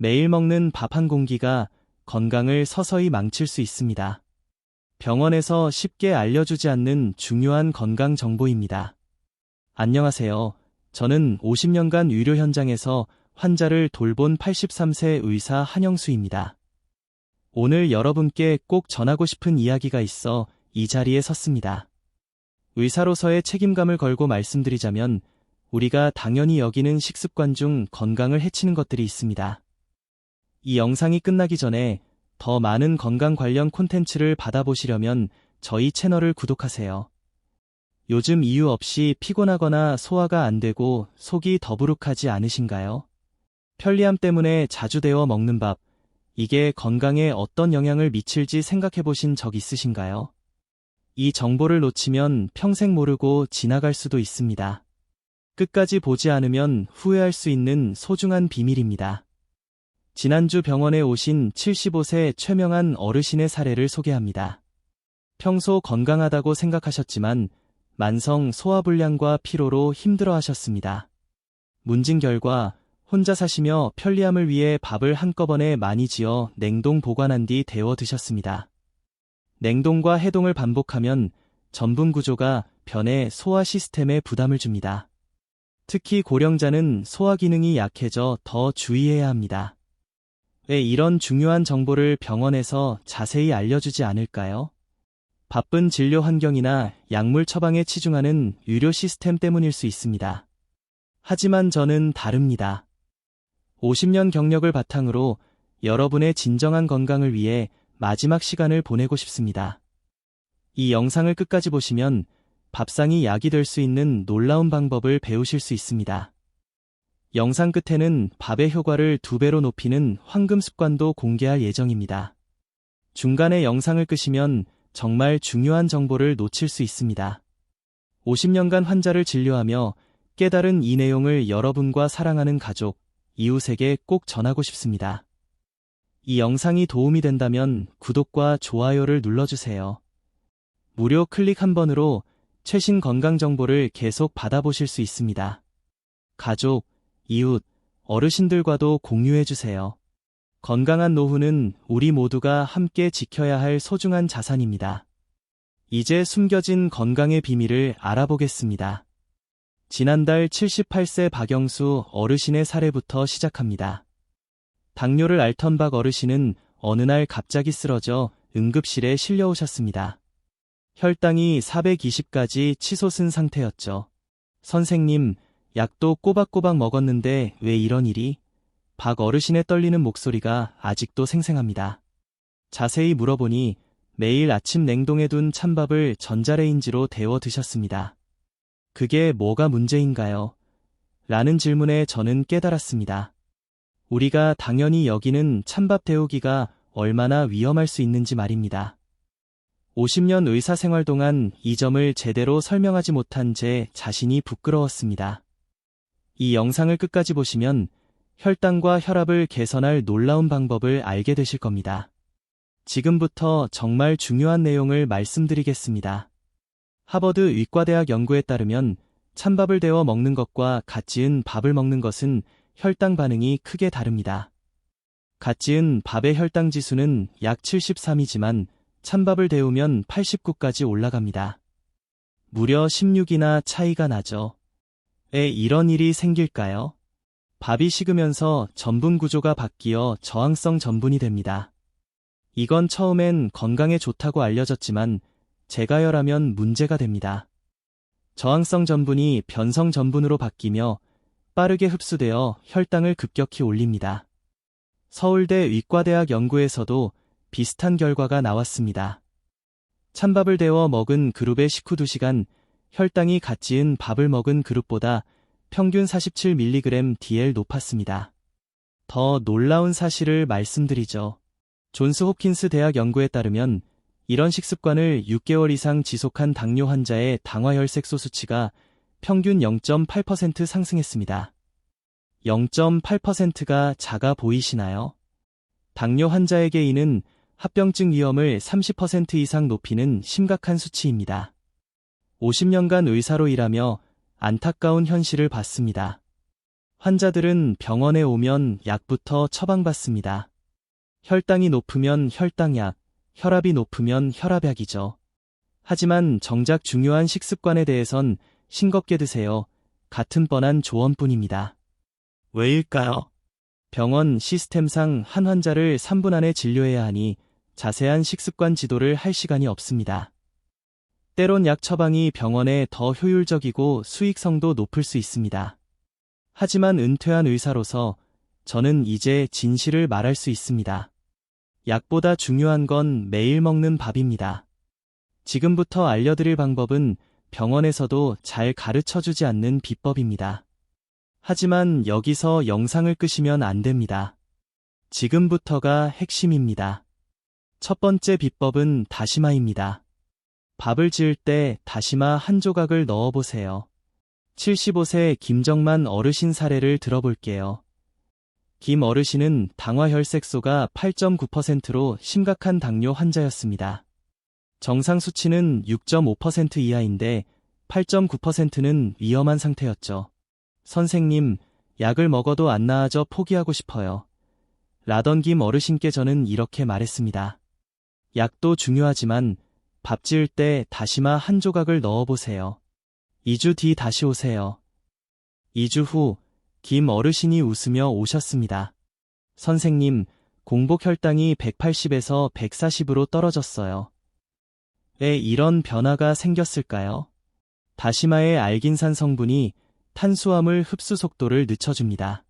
매일 먹는 밥 한 공기가 건강을 서서히 망칠 수 있습니다. 병원에서 쉽게 알려주지 않는 중요한 건강 정보입니다. 안녕하세요. 저는 50년간 의료 현장에서 환자를 돌본 83세 의사 한영수입니다. 오늘 여러분께 꼭 전하고 싶은 이야기가 있어 이 자리에 섰습니다. 의사로서의 책임감을 걸고 말씀드리자면 우리가 당연히 여기는 식습관 중 건강을 해치는 것들이 있습니다. 이 영상이 끝나기 전에 더 많은 건강 관련 콘텐츠를 받아보시려면 저희 채널을 구독하세요. 요즘 이유 없이 피곤하거나 소화가 안 되고 속이 더부룩하지 않으신가요? 편리함 때문에 자주 데워 먹는 밥, 이게 건강에 어떤 영향을 미칠지 생각해 보신 적 있으신가요? 이 정보를 놓치면 평생 모르고 지나갈 수도 있습니다. 끝까지 보지 않으면 후회할 수 있는 소중한 비밀입니다. 지난주 병원에 오신 75세 최명한 어르신의 사례를 소개합니다. 평소 건강하다고 생각하셨지만 만성 소화불량과 피로로 힘들어 하셨습니다. 문진 결과 혼자 사시며 편리함을 위해 밥을 한꺼번에 많이 지어 냉동 보관한 뒤 데워 드셨습니다. 냉동과 해동을 반복하면 전분 구조가 변해 소화 시스템에 부담을 줍니다. 특히 고령자는 소화 기능이 약해져 더 주의해야 합니다. 왜 이런 중요한 정보를 병원에서 자세히 알려주지 않을까요? 바쁜 진료 환경이나 약물 처방에 치중하는 의료 시스템 때문일 수 있습니다. 하지만 저는 다릅니다. 50년 경력을 바탕으로 여러분의 진정한 건강을 위해 마지막 시간을 보내고 싶습니다. 이 영상을 끝까지 보시면 밥상이 약이 될 수 있는 놀라운 방법을 배우실 수 있습니다. 영상 끝에는 밥의 효과를 두 배로 높이는 황금 습관도 공개할 예정입니다. 중간에 영상을 끄시면 정말 중요한 정보를 놓칠 수 있습니다. 50년간 환자를 진료하며 깨달은 이 내용을 여러분과 사랑하는 가족, 이웃에게 꼭 전하고 싶습니다. 이 영상이 도움이 된다면 구독과 좋아요를 눌러주세요. 무료 클릭 한 번으로 최신 건강 정보를 계속 받아보실 수 있습니다. 가족, 이웃, 어르신들과도 공유해주세요. 건강한 노후는 우리 모두가 함께 지켜야 할 소중한 자산입니다. 이제 숨겨진 건강의 비밀을 알아보겠습니다. 지난달 78세 박영수 어르신의 사례부터 시작합니다. 당뇨를 앓던 박 어르신은 어느 날 갑자기 쓰러져 응급실에 실려오셨습니다. 혈당이 420까지 치솟은 상태였죠. 선생님, 약도 꼬박꼬박 먹었는데 왜 이런 일이? 박 어르신의 떨리는 목소리가 아직도 생생합니다. 자세히 물어보니 매일 아침 냉동해 둔 찬밥을 전자레인지로 데워 드셨습니다. 그게 뭐가 문제인가요? 라는 질문에 저는 깨달았습니다. 우리가 당연히 여기는 찬밥 데우기가 얼마나 위험할 수 있는지 말입니다. 50년 의사 생활 동안 이 점을 제대로 설명하지 못한 제 자신이 부끄러웠습니다. 이 영상을 끝까지 보시면 혈당과 혈압을 개선할 놀라운 방법을 알게 되실 겁니다. 지금부터 정말 중요한 내용을 말씀드리겠습니다. 하버드 의과대학 연구에 따르면 찬밥을 데워 먹는 것과 갓 지은 밥을 먹는 것은 혈당 반응이 크게 다릅니다. 갓 지은 밥의 혈당 지수는 약 73이지만 찬밥을 데우면 89까지 올라갑니다. 무려 16이나 차이가 나죠. 왜 이런 일이 생길까요? 밥이 식으면서 전분 구조가 바뀌어 저항성 전분이 됩니다. 이건 처음엔 건강에 좋다고 알려졌지만 재가열하면 문제가 됩니다. 저항성 전분이 변성 전분으로 바뀌며 빠르게 흡수되어 혈당을 급격히 올립니다. 서울대 의과대학 연구에서도 비슷한 결과가 나왔습니다. 찬밥을 데워 먹은 그룹의 식후 2시간 혈당이 갓 지은 밥을 먹은 그룹보다 평균 47mg DL 높았습니다. 더 놀라운 사실을 말씀드리죠. 존스 홉킨스 대학 연구에 따르면 이런 식습관을 6개월 이상 지속한 당뇨 환자의 당화혈색소 수치가 평균 0.8% 상승했습니다. 0.8%가 작아 보이시나요? 당뇨 환자에게 이는 합병증 위험을 30% 이상 높이는 심각한 수치입니다. 50년간 의사로 일하며 안타까운 현실을 봤습니다. 환자들은 병원에 오면 약부터 처방받습니다. 혈당이 높으면 혈당약, 혈압이 높으면 혈압약이죠. 하지만 정작 중요한 식습관에 대해선 싱겁게 드세요. 같은 뻔한 조언뿐입니다. 왜일까요? 병원 시스템상 한 환자를 3분 안에 진료해야 하니 자세한 식습관 지도를 할 시간이 없습니다. 때론 약 처방이 병원에 더 효율적이고 수익성도 높을 수 있습니다. 하지만 은퇴한 의사로서 저는 이제 진실을 말할 수 있습니다. 약보다 중요한 건 매일 먹는 밥입니다. 지금부터 알려드릴 방법은 병원에서도 잘 가르쳐 주지 않는 비법입니다. 하지만 여기서 영상을 끄시면 안 됩니다. 지금부터가 핵심입니다. 첫 번째 비법은 다시마입니다. 밥을 지을 때 다시마 한 조각을 넣어보세요. 75세 김정만 어르신 사례를 들어볼게요. 김 어르신은 당화혈색소가 8.9%로 심각한 당뇨 환자였습니다. 정상 수치는 6.5% 이하인데 8.9%는 위험한 상태였죠. 선생님, 약을 먹어도 안 나아져 포기하고 싶어요. 라던 김 어르신께 저는 이렇게 말했습니다. 약도 중요하지만 밥 지을 때 다시마 한 조각을 넣어보세요. 2주 뒤 다시 오세요. 2주 후, 김 어르신이 웃으며 오셨습니다. 선생님, 공복 혈당이 180에서 140으로 떨어졌어요. 왜 이런 변화가 생겼을까요? 다시마의 알긴산 성분이 탄수화물 흡수 속도를 늦춰줍니다.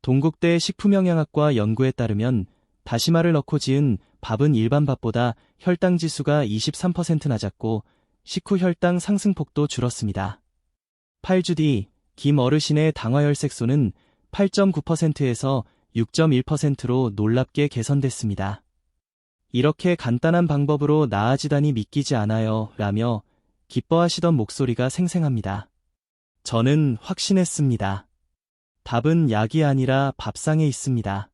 동국대 식품영양학과 연구에 따르면 다시마를 넣고 지은 밥은 일반 밥보다 혈당 지수가 23% 낮았고 식후 혈당 상승폭도 줄었습니다. 8주 뒤 김 어르신의 당화혈색소는 8.9%에서 6.1%로 놀랍게 개선됐습니다. 이렇게 간단한 방법으로 나아지다니 믿기지 않아요. 라며 기뻐하시던 목소리가 생생합니다. 저는 확신했습니다. 답은 약이 아니라 밥상에 있습니다.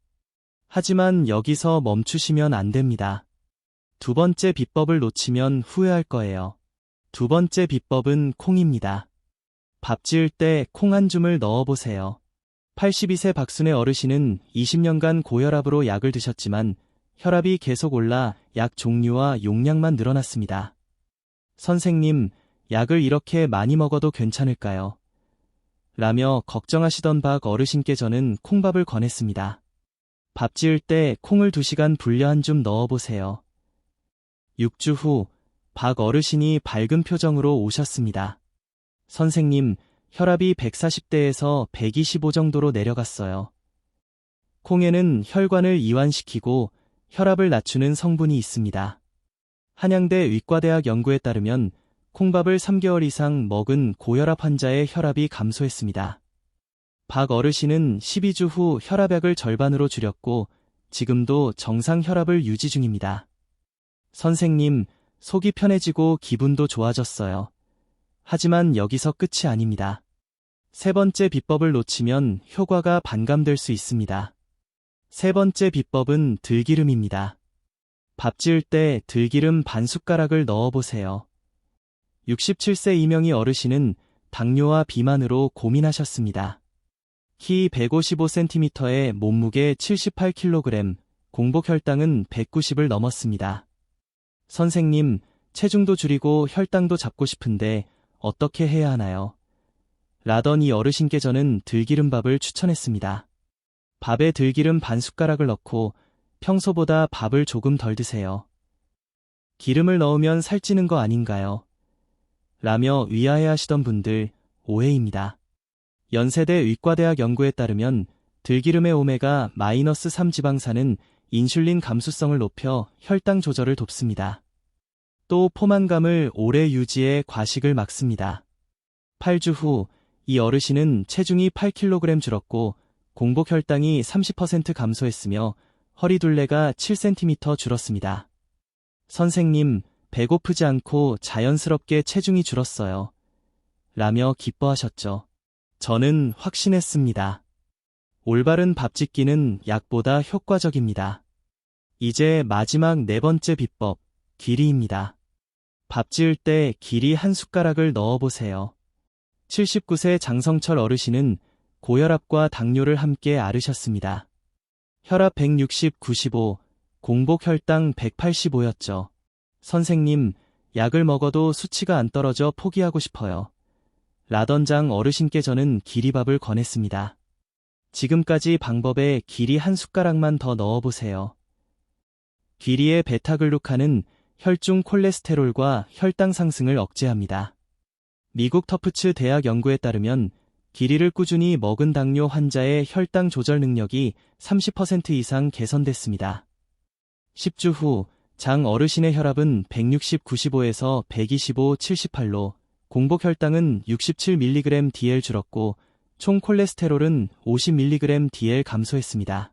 하지만 여기서 멈추시면 안 됩니다. 두 번째 비법을 놓치면 후회할 거예요. 두 번째 비법은 콩입니다. 밥 지을 때 콩 한 줌을 넣어보세요. 82세 박순애 어르신은 20년간 고혈압으로 약을 드셨지만 혈압이 계속 올라 약 종류와 용량만 늘어났습니다. 선생님, 약을 이렇게 많이 먹어도 괜찮을까요? 라며 걱정하시던 박 어르신께 저는 콩밥을 권했습니다. 밥 지을 때 콩을 2시간 불려 한 줌 넣어보세요. 6주 후, 박 어르신이 밝은 표정으로 오셨습니다. 선생님, 혈압이 140대에서 125 정도로 내려갔어요. 콩에는 혈관을 이완시키고 혈압을 낮추는 성분이 있습니다. 한양대 의과대학 연구에 따르면 콩밥을 3개월 이상 먹은 고혈압 환자의 혈압이 감소했습니다. 박 어르신은 12주 후 혈압약을 절반으로 줄였고 지금도 정상 혈압을 유지 중입니다. 선생님, 속이 편해지고 기분도 좋아졌어요. 하지만 여기서 끝이 아닙니다. 세 번째 비법을 놓치면 효과가 반감될 수 있습니다. 세 번째 비법은 들기름입니다. 밥 지을 때 들기름 반 숟가락을 넣어보세요. 67세 이명희 어르신은 당뇨와 비만으로 고민하셨습니다. 키 155cm에 몸무게 78kg, 공복 혈당은 190을 넘었습니다. 선생님, 체중도 줄이고 혈당도 잡고 싶은데 어떻게 해야 하나요? 이 어르신께 저는 들기름밥을 추천했습니다. 밥에 들기름 반 숟가락을 넣고 평소보다 밥을 조금 덜 드세요. 기름을 넣으면 살찌는 거 아닌가요? 라며 위하해 하시던 분들 오해입니다. 연세대 의과대학 연구에 따르면 들기름의 오메가-3 마이너스 지방산은 인슐린 감수성을 높여 혈당 조절을 돕습니다. 또 포만감을 오래 유지해 과식을 막습니다. 8주 후 이 어르신은 체중이 8kg 줄었고 공복 혈당이 30% 감소했으며 허리 둘레가 7cm 줄었습니다. 선생님, 배고프지 않고 자연스럽게 체중이 줄었어요. 라며 기뻐하셨죠. 저는 확신했습니다. 올바른 밥 짓기는 약보다 효과적입니다. 이제 마지막 네 번째 비법, 길이입니다. 밥 지을 때 길이 한 숟가락을 넣어보세요. 79세 장성철 어르신은 고혈압과 당뇨를 함께 앓으셨습니다. 혈압 160, 95, 공복 혈당 185였죠. 선생님, 약을 먹어도 수치가 안 떨어져 포기하고 싶어요. 라던장 어르신께 저는 기리밥을 권했습니다. 지금까지 방법에 기리 한 숟가락만 더 넣어보세요. 기리의 베타글루칸은 혈중 콜레스테롤과 혈당 상승을 억제합니다. 미국 터프츠 대학 연구에 따르면 기리를 꾸준히 먹은 당뇨 환자의 혈당 조절 능력이 30% 이상 개선됐습니다. 10주 후 장 어르신의 혈압은 160, 95에서 125, 78로 공복 혈당은 67mg DL 줄었고 총 콜레스테롤은 50mg DL 감소했습니다.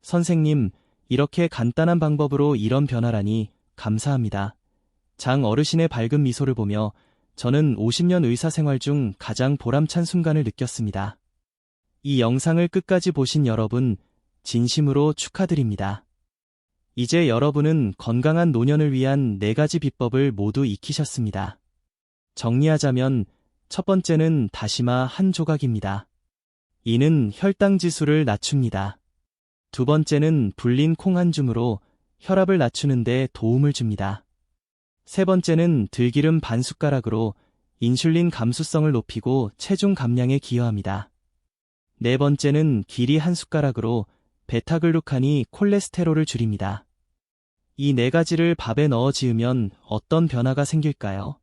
선생님, 이렇게 간단한 방법으로 이런 변화라니 감사합니다. 장 어르신의 밝은 미소를 보며 저는 50년 의사 생활 중 가장 보람찬 순간을 느꼈습니다. 이 영상을 끝까지 보신 여러분, 진심으로 축하드립니다. 이제 여러분은 건강한 노년을 위한 네 가지 비법을 모두 익히셨습니다. 정리하자면 첫 번째는 다시마 한 조각입니다. 이는 혈당 지수를 낮춥니다. 두 번째는 불린 콩 한 줌으로 혈압을 낮추는데 도움을 줍니다. 세 번째는 들기름 반 숟가락으로 인슐린 감수성을 높이고 체중 감량에 기여합니다. 네 번째는 길이 한 숟가락으로 베타글루칸이 콜레스테롤을 줄입니다. 이 네 가지를 밥에 넣어 지으면 어떤 변화가 생길까요?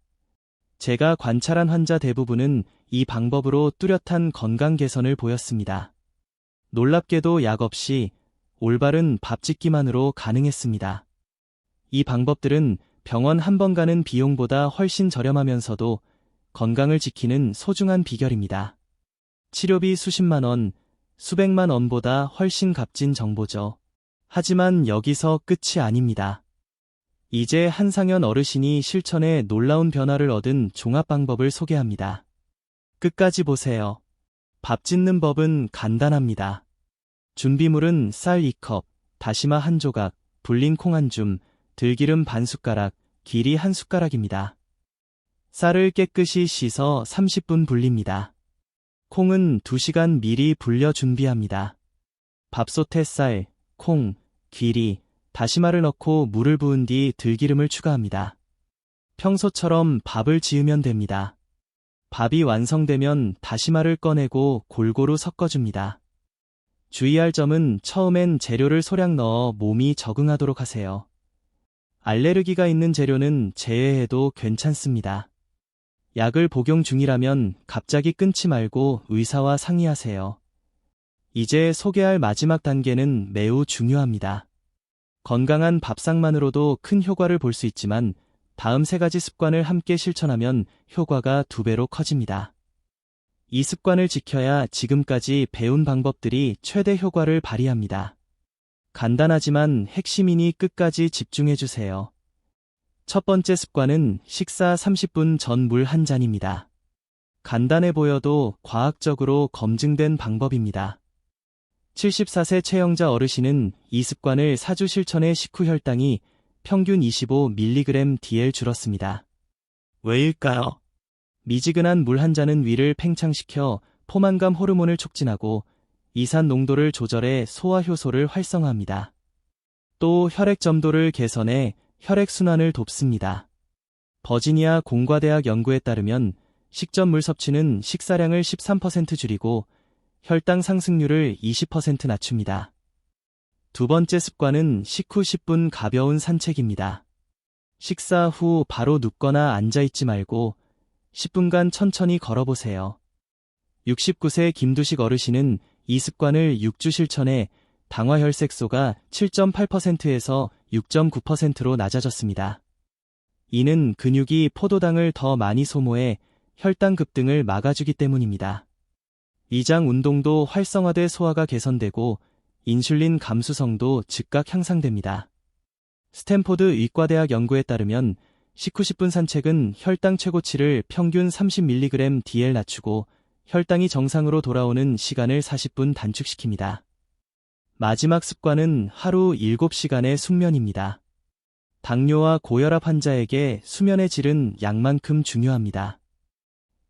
제가 관찰한 환자 대부분은 이 방법으로 뚜렷한 건강 개선을 보였습니다. 놀랍게도 약 없이 올바른 밥 짓기만으로 가능했습니다. 이 방법들은 병원 한 번 가는 비용보다 훨씬 저렴하면서도 건강을 지키는 소중한 비결입니다. 치료비 수십만 원, 수백만 원보다 훨씬 값진 정보죠. 하지만 여기서 끝이 아닙니다. 이제 한상현 어르신이 실천에 놀라운 변화를 얻은 종합 방법을 소개합니다. 끝까지 보세요. 밥 짓는 법은 간단합니다. 준비물은 쌀 2컵, 다시마 한 조각, 불린 콩 한 줌, 들기름 반 숟가락, 길이 한 숟가락입니다. 쌀을 깨끗이 씻어 30분 불립니다. 콩은 2시간 미리 불려 준비합니다. 밥솥에 쌀, 콩, 길이, 다시마를 넣고 물을 부은 뒤 들기름을 추가합니다. 평소처럼 밥을 지으면 됩니다. 밥이 완성되면 다시마를 꺼내고 골고루 섞어줍니다. 주의할 점은 처음엔 재료를 소량 넣어 몸이 적응하도록 하세요. 알레르기가 있는 재료는 제외해도 괜찮습니다. 약을 복용 중이라면 갑자기 끊지 말고 의사와 상의하세요. 이제 소개할 마지막 단계는 매우 중요합니다. 건강한 밥상만으로도 큰 효과를 볼 수 있지만 다음 세 가지 습관을 함께 실천하면 효과가 두 배로 커집니다. 이 습관을 지켜야 지금까지 배운 방법들이 최대 효과를 발휘합니다. 간단하지만 핵심이니 끝까지 집중해 주세요. 첫 번째 습관은 식사 30분 전 물 한 잔입니다. 간단해 보여도 과학적으로 검증된 방법입니다. 74세 최영자 어르신은 이 습관을 4주 실천해 식후 혈당이 평균 25mg DL 줄었습니다. 왜일까요? 미지근한 물 한 잔은 위를 팽창시켜 포만감 호르몬을 촉진하고 이산 농도를 조절해 소화 효소를 활성화합니다. 또 혈액 점도를 개선해 혈액 순환을 돕습니다. 버지니아 공과대학 연구에 따르면 식전물 섭취는 식사량을 13% 줄이고 혈당 상승률을 20% 낮춥니다. 두 번째 습관은 식후 10분 가벼운 산책입니다. 식사 후 바로 눕거나 앉아있지 말고 10분간 천천히 걸어보세요. 69세 김두식 어르신은 이 습관을 6주 실천해 당화혈색소가 7.8%에서 6.9%로 낮아졌습니다. 이는 근육이 포도당을 더 많이 소모해 혈당 급등을 막아주기 때문입니다. 위장 운동도 활성화돼 소화가 개선되고 인슐린 감수성도 즉각 향상됩니다. 스탠포드 의과대학 연구에 따르면 식후 10분 산책은 혈당 최고치를 평균 30mg DL 낮추고 혈당이 정상으로 돌아오는 시간을 40분 단축시킵니다. 마지막 습관은 하루 7시간의 숙면입니다. 당뇨와 고혈압 환자에게 수면의 질은 약만큼 중요합니다.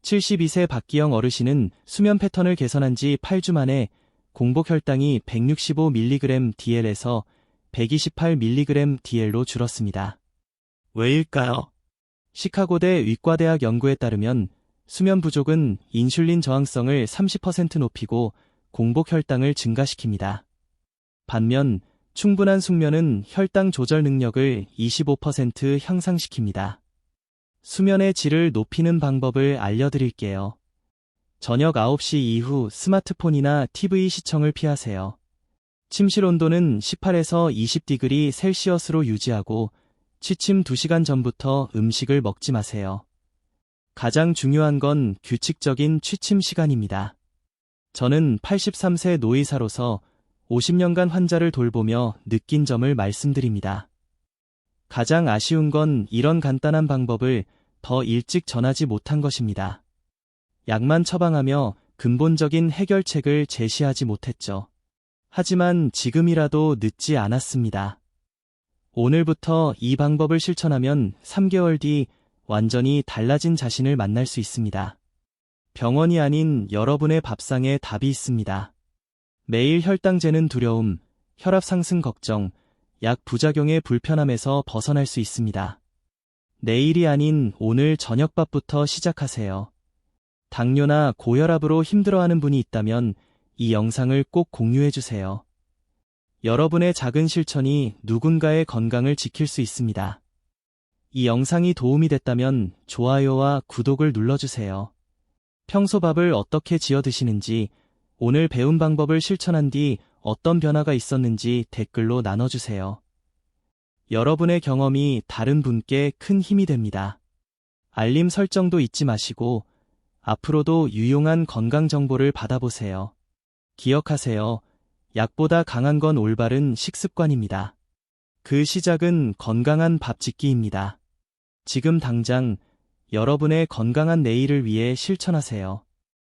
72세 박기영 어르신은 수면 패턴을 개선한 지 8주 만에 공복 혈당이 165mg DL에서 128mg DL로 줄었습니다. 왜일까요? 시카고대 의과대학 연구에 따르면 수면 부족은 인슐린 저항성을 30% 높이고 공복 혈당을 증가시킵니다. 반면 충분한 숙면은 혈당 조절 능력을 25% 향상시킵니다. 수면의 질을 높이는 방법을 알려드릴게요. 저녁 9시 이후 스마트폰이나 TV 시청을 피하세요. 침실 온도는 18에서 20디그리 셀시어스로 유지하고 취침 2시간 전부터 음식을 먹지 마세요. 가장 중요한 건 규칙적인 취침 시간입니다. 저는 83세 노의사로서 50년간 환자를 돌보며 느낀 점을 말씀드립니다. 가장 아쉬운 건 이런 간단한 방법을 더 일찍 전하지 못한 것입니다. 약만 처방하며 근본적인 해결책을 제시하지 못했죠. 하지만 지금이라도 늦지 않았습니다. 오늘부터 이 방법을 실천하면 3개월 뒤 완전히 달라진 자신을 만날 수 있습니다. 병원이 아닌 여러분의 밥상에 답이 있습니다. 매일 혈당 재는 두려움, 혈압 상승 걱정, 약 부작용의 불편함에서 벗어날 수 있습니다. 내일이 아닌 오늘 저녁밥부터 시작하세요. 당뇨나 고혈압으로 힘들어하는 분이 있다면 이 영상을 꼭 공유해 주세요. 여러분의 작은 실천이 누군가의 건강을 지킬 수 있습니다. 이 영상이 도움이 됐다면 좋아요와 구독을 눌러주세요. 평소 밥을 어떻게 지어 드시는지, 오늘 배운 방법을 실천한 뒤 어떤 변화가 있었는지 댓글로 나눠주세요. 여러분의 경험이 다른 분께 큰 힘이 됩니다. 알림 설정도 잊지 마시고 앞으로도 유용한 건강 정보를 받아보세요. 기억하세요. 약보다 강한 건 올바른 식습관입니다. 그 시작은 건강한 밥 짓기입니다. 지금 당장 여러분의 건강한 내일을 위해 실천하세요.